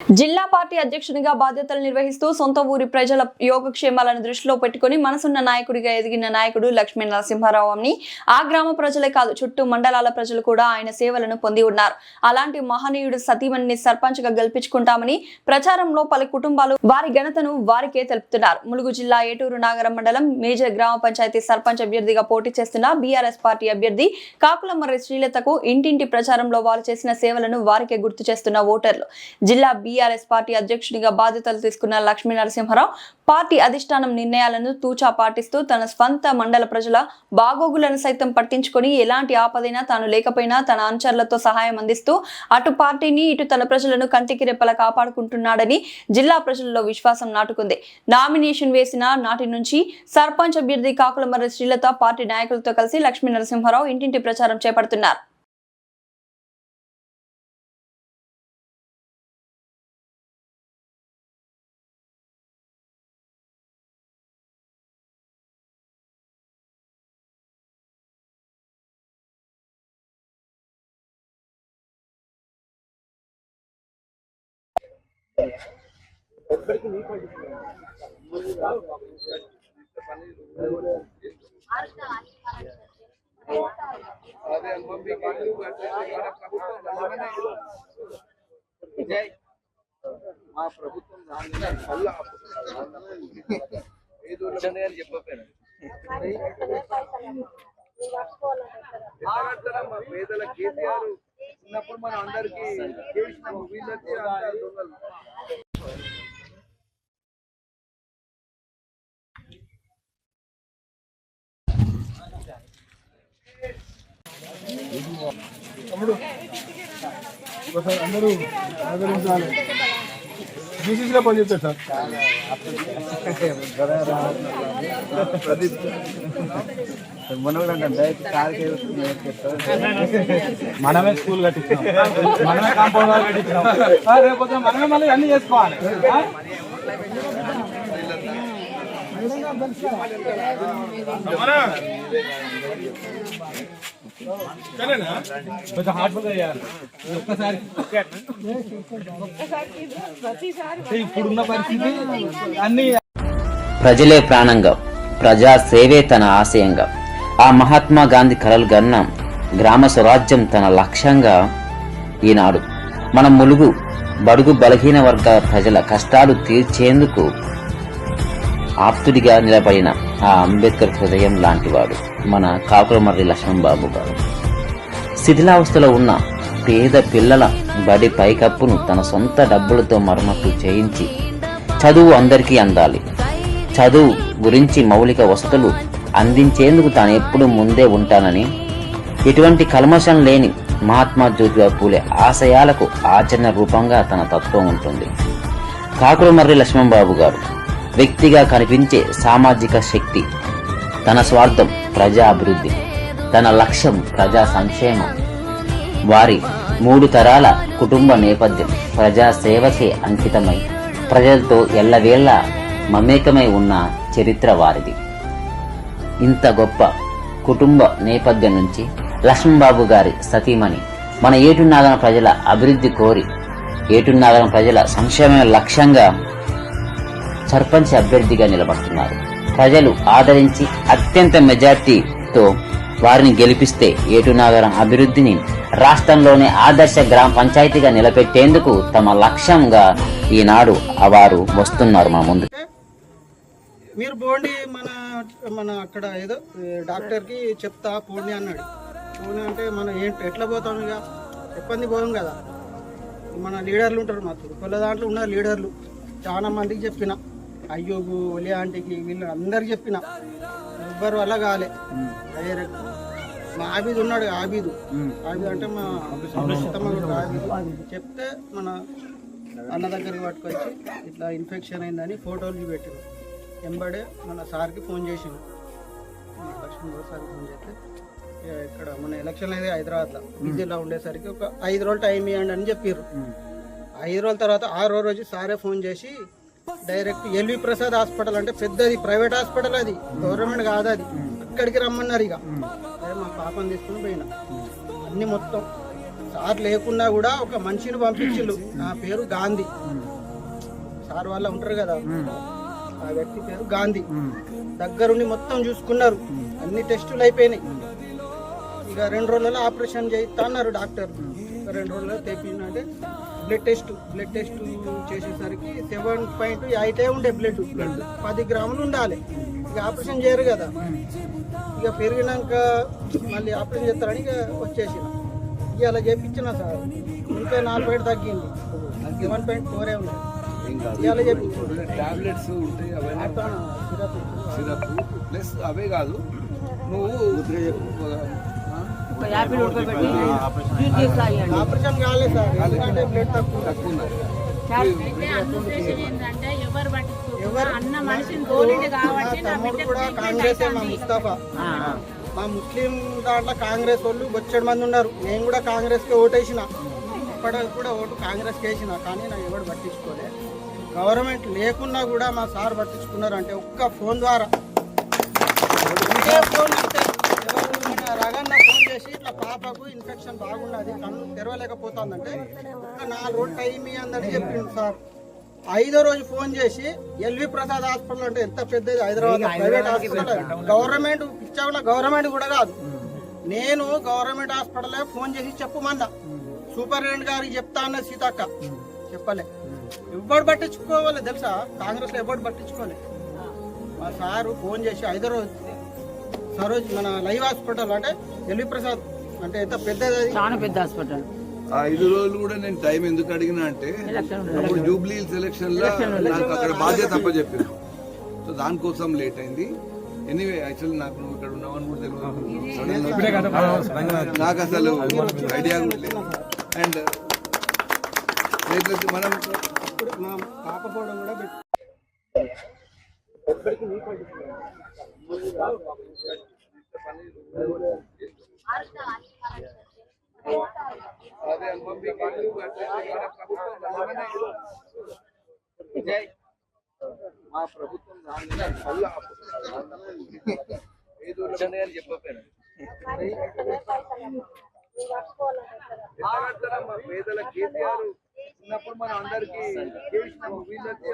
జిల్లా పార్టీ అధ్యక్షునిగా బాధ్యతలు నిర్వహిస్తూ సొంత ఊరి ప్రజల యోగక్షేమాలను దృష్టిలో పెట్టుకుని మనసున్న నాయకుడిగా ఎదిగిన నాయకుడు లక్ష్మీ నరసింహారావు అని ఆ గ్రామ ప్రజలే కాదు చుట్టూ మండలాల ప్రజలు కూడా ఆయన సేవలను పొంది ఉన్నారు. అలాంటి మహనీయుడు సతీమణిని సర్పంచ్గా గెలిపించుకుంటామని ప్రచారంలో పలు కుటుంబాలు వారి ఘనతను వారికే తెలుపుతున్నారు. ములుగు జిల్లా ఏటూరు నాగరం మండలం మేజర్ గ్రామ పంచాయతీ సర్పంచ్ అభ్యర్థిగా పోటీ చేస్తున్న బీఆర్ఎస్ పార్టీ అభ్యర్థి కాకులమర్రి శ్రీలతకు ఇంటింటి ప్రచారంలో వారు చేసిన సేవలను వారికే గుర్తు చేస్తున్న ఓటర్లు. జిల్లా బీఆర్ఎస్ పార్టీ అధ్యక్షుడిగా బాధ్యతలు తీసుకున్న లక్ష్మీ నరసింహారావు పార్టీ అధిష్టానం నిర్ణయాలను తూచా పాటిస్తూ తన స్వంత మండల ప్రజల బాగోగులను సైతం పట్టించుకొని ఎలాంటి ఆపదైనా తాను లేకపోయినా తన అనుచరులతో సహాయం అందిస్తూ అటు పార్టీని ఇటు తన ప్రజలను కంటికి రెప్పలా కాపాడుకుంటున్నాడని జిల్లా ప్రజల్లో విశ్వాసం నాటుకుంది. నామినేషన్ వేసిన నాటి నుంచి సర్పంచ్ అభ్యర్థి కాకులమర్రి శ్రీలత పార్టీ నాయకులతో కలిసి లక్ష్మీ నరసింహారావు ఇంటింటి ప్రచారం చేపడుతున్నారు. మా ప్రభుత్వం రాగానే మళ్ళా ఏదో అని పేదల కేసీఆర్ మనం అందరికి చేసినాము వీళ్ళకి అంతా దొంగలు ఒకసారి అందరూ సహకరించాలి బీసీసీలో పనిచేస్తారు సార్ మనమే స్కూల్ కట్టించాం మనమే కాంపౌండ్ కట్టించాం రేపు మనమే మళ్ళీ అన్ని చేసుకోవాలి? కొంచెం హార్ట్ఫుల్ ఇది ఒక్కసారి. ఇప్పుడున్న పరిస్థితి అన్ని ప్రజలే ప్రాణంగా ప్రజా సేవే తన ఆశయంగా. ఆ మహాత్మా గాంధీ కలలు గన్న గ్రామ స్వరాజ్యం తన లక్ష్యంగా ఈనాడు మన ములుగు బడుగు బలహీన వర్గాల ప్రజల కష్టాలు తీర్చేందుకు ఆప్తుడిగా నిలబడిన ఆ అంబేద్కర్ హృదయం లాంటివాడు మన కాకులమర్రి లక్ష్మణ్ బాబు గారు. శిథిలావస్థలో ఉన్న పేద పిల్లల బడి పైకప్పును తన సొంత డబ్బులతో మరమ్మతు చేయించి చదువు అందరికీ అందాలి. చదువు గురించి మౌలిక వసతులు అందించేందుకు తాను ఎప్పుడు ముందే ఉంటానని ఎటువంటి కల్మషం లేని మహాత్మా జ్యోతిబా పూలే ఆశయాలకు ఆచరణ రూపంగా తన తత్వం ఉంటుంది. కాకులమర్రి లక్ష్మణబాబు గారు వ్యక్తిగా కనిపించే సామాజిక శక్తి తన స్వార్థం ప్రజా అభివృద్ధి తన లక్ష్యం ప్రజా సంక్షేమం. వారి మూడు తరాల కుటుంబ నేపథ్యం ప్రజా సేవకే అంకితమై ప్రజలతో ఎల్లవేళ మమేకమై ఉన్న చరిత్ర వారిది. ఇంత గొప్ప కుటుంబ నేపథ్యం నుంచి లక్ష్మణబాబు గారి సతీమణి మన ఏటునాగన ప్రజల అభివృద్ధి కోరి ఏటునాగన ప్రజల సంక్షేమ లక్ష్యంగా సర్పంచ్ అభ్యర్థిగా నిలబడుతున్నారు. ప్రజలు ఆదరించి అత్యంత మెజార్టీతో వారిని గెలిపిస్తే ఏటునాగరం అభివృద్ధిని రాష్ట్రంలోనే ఆదర్శ గ్రామ పంచాయతీగా నిలబెట్టేందుకు తమ లక్ష్యంగా ఈనాడు వారు వస్తున్నారు మా ముందు. మీరు బోండి మన మన అక్కడ ఏదో డాక్టర్కి చెప్తా పోండి అన్నాడు. పోండి అంటే మనం ఏంటి ఎట్లా పోతాం ఇక? ఇబ్బంది పోయాం కదా? మన లీడర్లు ఉంటారు మా తురుకొల్ల దాంట్లో ఉన్నారు లీడర్లు. చాలా మందికి చెప్పిన. అయ్యోగు ఒలి ఆంటీకి వీళ్ళు అందరికి చెప్పిన. ఎవ్వరు వల్ల కాలే. డైరెక్ట్. మా ఆబీదు ఉన్నాడు ఆబీదు. ఆబీదు అంటే మా ఆబీదు. చెప్తే మన అన్న దగ్గరికి పట్టుకొచ్చి ఇట్లా ఇన్ఫెక్షన్ అయిందని ఫోటోలు పెట్టిన ఎంబడే మన సార్కి ఫోన్ చేసిండు. లక్ష్మణ్ గౌడ్ సార్కి ఫోన్ చేస్తే ఇక ఇక్కడ మన ఎలక్షన్ అయితే హైదరాబాద్లో బిజీలో ఉండేసరికి ఒక ఐదు రోజులు టైం ఇవ్వండి అని చెప్పారు ఐదు రోజుల తర్వాత ఆరో రోజు సారే ఫోన్ చేసి డైరెక్ట్ ఎల్వి ప్రసాద్ హాస్పిటల్ అంటే పెద్దది ప్రైవేట్ హాస్పిటల్ అది గవర్నమెంట్ కాదు అది. అక్కడికి రమ్మన్నారు ఇక. అదే మా పాపని తీసుకుని పోయినా. అన్ని మొత్తం సార్ లేకున్నా కూడా ఒక మనిషిని పంపించిండు నా పేరు గాంధీ. సార్ వాళ్ళ ఉంటారు కదా. ఆ వ్యక్తి పేరు గాంధీ. దగ్గరుండి మొత్తం చూసుకున్నారు. అన్ని టెస్టులు అయిపోయినాయి. ఇక రెండు రోజులలో ఆపరేషన్ చేయిస్తా అన్నారు డాక్టర్. రెండు రోజుల్లో తెప్పిందంటే బ్లడ్ టెస్ట్ బ్లడ్ టెస్ట్ చేసేసరికి సెవెన్ పాయింట్ ఎయిటే ఉండే బ్లడ్. పది గ్రాములు ఉండాలి. ఇక ఆపరేషన్ చేయరు కదా. ఇక పెరిగినాక మళ్ళీ ఆపరేషన్ చేస్తారని ఇక వచ్చేసి ఇక అలా చేపించిన సార్. ఇంకా నాలుగు పాయింట్ తగ్గింది. సెవెన్ పాయింట్ ఫోరే ఉన్నాయి టాబ్లెట్స్ ఉంటాయి సిరప్. ప్లస్ అవే కాదు నువ్వు మా ముస్లిం దాంట్లో కాంగ్రెస్ వాళ్ళు బొచ్చడి మంది ఉన్నారు. నేను కూడా కాంగ్రెస్కి ఓటేసిన. ఇప్పటికి కూడా ఓటు కాంగ్రెస్కి వేసిన. కానీ నాకు ఎవరు పట్టించుకోలే. గవర్నమెంట్ లేకున్నా కూడా మా సార్ పట్టించుకున్నారు అంటే ఒక్క ఫోన్ ద్వారా. ఫోన్ రగన్న ఫోన్ చేసి ఇట్లా పాపకు ఇన్ఫెక్షన్ బాగున్నది కన్ను తెరవలేకపోతుందంటే ఒక్క నాలుగు రోజులు టైం ఇవ్వందని చెప్పిండు సార్. ఐదో రోజు ఫోన్ చేసి ఎల్వి ప్రసాద్ హాస్పిటల్ అంటే ఎంత పెద్దది హైదరాబాద్ ప్రైవేట్ హాస్పిటల్ గవర్నమెంట్ పిచ్చావుల గవర్నమెంట్ కూడా కాదు. నేను గవర్నమెంట్ హాస్పిటల్ ఫోన్ చేసి చెప్పమన్నా. సూపరింటెండెంట్ గారికి చెప్తా అన్నది సీతక్క. చెప్పలే. ఎవడు పట్టించుకోవాలి తెలుసా? కాంగ్రెస్లో ఎవడు పట్టించుకోలే. మా సారు ఫోన్ చేసి ఐదో రోజు సరోజ్ మన లైవ్ హాస్పిటల్ అంటే ఎల్వి ప్రసాద్ అంటే ఎంత పెద్దది అది. ఆ ఐదు రోజులు కూడా నేను టైం ఎందుకు అడిగినా అంటే అప్పుడు జూబ్లీ సెలక్షన్లో నాకు అక్కడ బాధ్యత అప్పచెప్పాను సో దానికోసం లేట్ అయింది. ఎనీవే యాక్చువల్లీ నాకు నువ్వు ఇక్కడ ఉన్నావని కూడా తెలియదు. నాకు అసలు ఐడియా కూడా లేదు. అండ్ మనం ఇప్పుడు మా పాప ఫోటో కూడా అదే విజయ్, మా ప్రభుత్వం. ఏదో అని చెప్పకపోయాను ఎట్లా పేదల కేసీఆర్ ఉన్నప్పుడు మనం అందరికి చేసినాము వీళ్ళకి